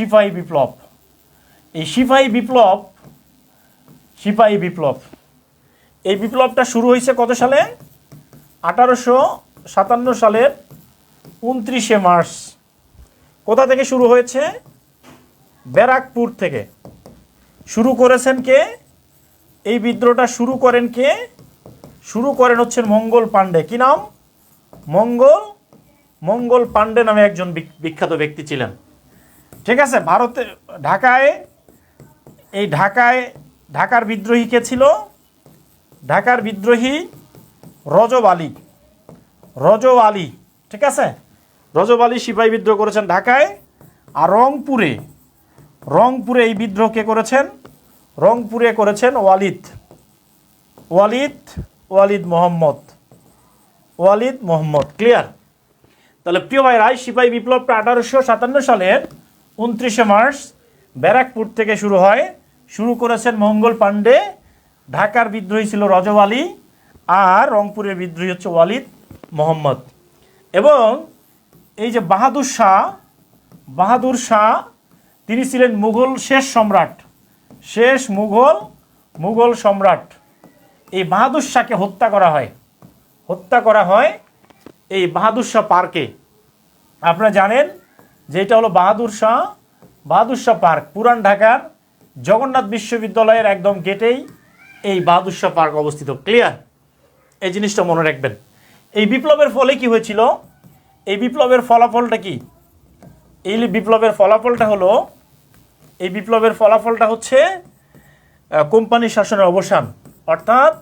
সিপাহী বিপ্লব। এই সিপাহী বিপ্লব সিপাহী বিপ্লব। এই বিপ্লবটা শুরু হয়েছে কত সালে? আঠারোশো সাতান্ন সালের উনত্রিশে মার্চ। কোথা থেকে শুরু হয়েছে? ব্যারাকপুর থেকে। শুরু করেছেন কে? এই বিদ্রোহটা শুরু করেন কে? শুরু করেন হচ্ছেন মঙ্গল পাণ্ডে। কি নাম? মঙ্গল? মঙ্গল পাণ্ডে নামে একজন বিখ্যাত ব্যক্তি ছিলেন। ঠিক আছে, ভারতে, ঢাকায়, এই ঢাকায়, ঢাকার বিদ্রোহী কে ছিল? ঢাকার বিদ্রোহী রজব আলী। রজব আলী, ঠিক আছে? রজব আলী সিপাহী বিদ্রোহ করেছেন ঢাকায়, আর রংপুরে রংপুরে এই বিদ্রোহ কে করেছেন? রংপুরে করেছেন ওয়ালিদ। ওয়ালিদ ওয়ালিদ মোহাম্মদ। ওয়ালিদ মোহাম্মদ, ক্লিয়ার? তাহলে প্রিয় ভাই রায় সিপাহী বিপ্লবটা আঠারোশো সাতান্ন সালের উনত্রিশে মার্চ ব্যারাকপুর থেকে শুরু হয়। শুরু করেছেন মঙ্গল পাণ্ডে, ঢাকার বিদ্রোহী ছিল রজব আলী আর রংপুরের বিদ্রোহী হচ্ছে ওয়ালিদ মোহাম্মদ। এবং এই যে বাহাদুর শাহ বাহাদুর শাহ, তিনি ছিলেন মুঘল শেষ সম্রাট, শেষ মুঘল মুঘল সম্রাট। এই বাহাদুর শাহকে হত্যা করা হয়। হত্যা করা হয় এই বাহাদুর শাহ পার্কে। আপনারা জানেন যে এটা হলো বাহাদুর শাহ বাহাদুর শাহ পার্ক, পুরান ঢাকার জগন্নাথ বিশ্ববিদ্যালয়ের একদম গেটেই এই বাহাদুর শাহ পার্ক অবস্থিত। ক্লিয়ার এই জিনিসটা মনে রাখবেন। এই বিপ্লবের ফলে কি হয়েছিল? এই বিপ্লবের ফলাফলটা কি? এই বিপ্লবের ফলাফলটা হলো, এই বিপ্লবের ফলাফলটা হচ্ছে কোম্পানি শাসনের অবসান। অর্থাৎ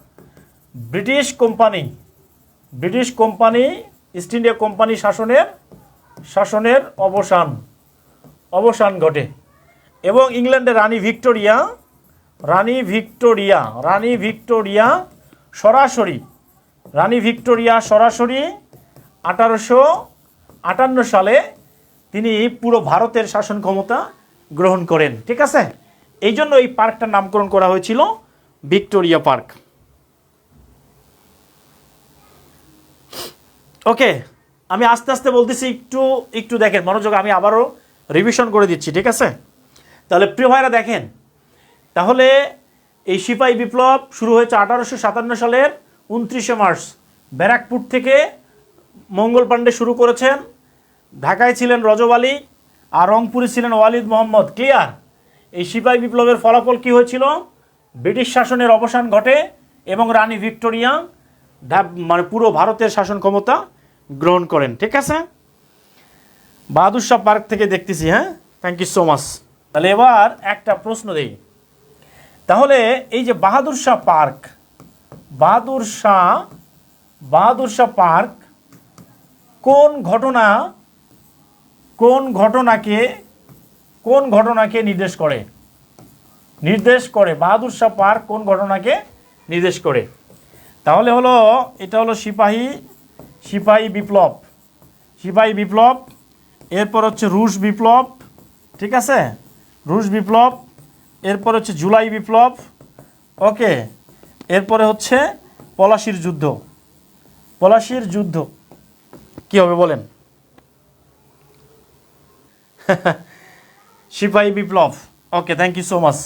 British company British company, east India company শাসনের শাসনের অবসান অবসান ঘটে। এবং ইংল্যান্ডের রানী ভিক্টোরিয়া রানী ভিক্টোরিয়া রানী ভিক্টোরিয়া সরাসরি, রানী ভিক্টোরিয়া সরাসরি আঠারোশো আটান্ন সালে তিনি পুরো ভারতের শাসন ক্ষমতা গ্রহণ করেন। ঠিক আছে? এই জন্য এই পার্কটার নামকরণ করা হয়েছিল ভিক্টোরিয়া পার্ক। ওকে আমি আস্তে আস্তে বলতেছি, একটু একটু দেখেন, মনোযোগ আমি আবারও রিভিশন করে দিচ্ছি, ঠিক আছে? তাহলে প্রিয় ভাইরা দেখেন, তাহলে এই সিপাহী বিপ্লব শুরু হয়েছে আঠারোশো সাতান্ন সালের উনত্রিশে মার্চ। ব্যারাকপুর থেকে মঙ্গল পাণ্ডে শুরু করেছেন। ঢাকায় ছিলেন রজব আলী, আর রংপুরে ছিলেন ওয়ালিদ মোহাম্মদ। ক্লিয়ার এই সিপাহী বিপ্লবের ফলাফল কি হয়েছিল? ব্রিটিশ শাসনের অবসান ঘটে এবং রানী ভিক্টোরিয়া মানে পুরো ভারতের শাসন ক্ষমতা গ্রহণ করেন, ঠিক আছে? বাহাদুর শাহ পার্ক থেকে দেখতেছি হ্যাঁ? থ্যাংক ইউ সো মাচ তাহলে এবার একটা প্রশ্ন দেই। তাহলে এই যে বাহাদুর শাহ পার্ক, বাহাদুর শাহ বাহাদুর শাহ পার্ক কোন ঘটনা, কোন ঘটনাকে কোন ঘটনাকে নির্দেশ করে? নির্দেশ করে বাহাদুর শাহ পার্ক কোন ঘটনাকে নির্দেশ করে? তাহলে হলো, এটা হলো সিপাহী সিপাহী বিপ্লব। সিপাহী বিপ্লব, এরপর হচ্ছে রুশ বিপ্লব, ঠিক আছে? রুশ বিপ্লব, এরপর হচ্ছে জুলাই বিপ্লব, ওকে? এরপরে হচ্ছে পলাশির যুদ্ধ। পলাশির যুদ্ধ। কি হবে বলেন? সিপাহী বিপ্লব। Okay thank you so much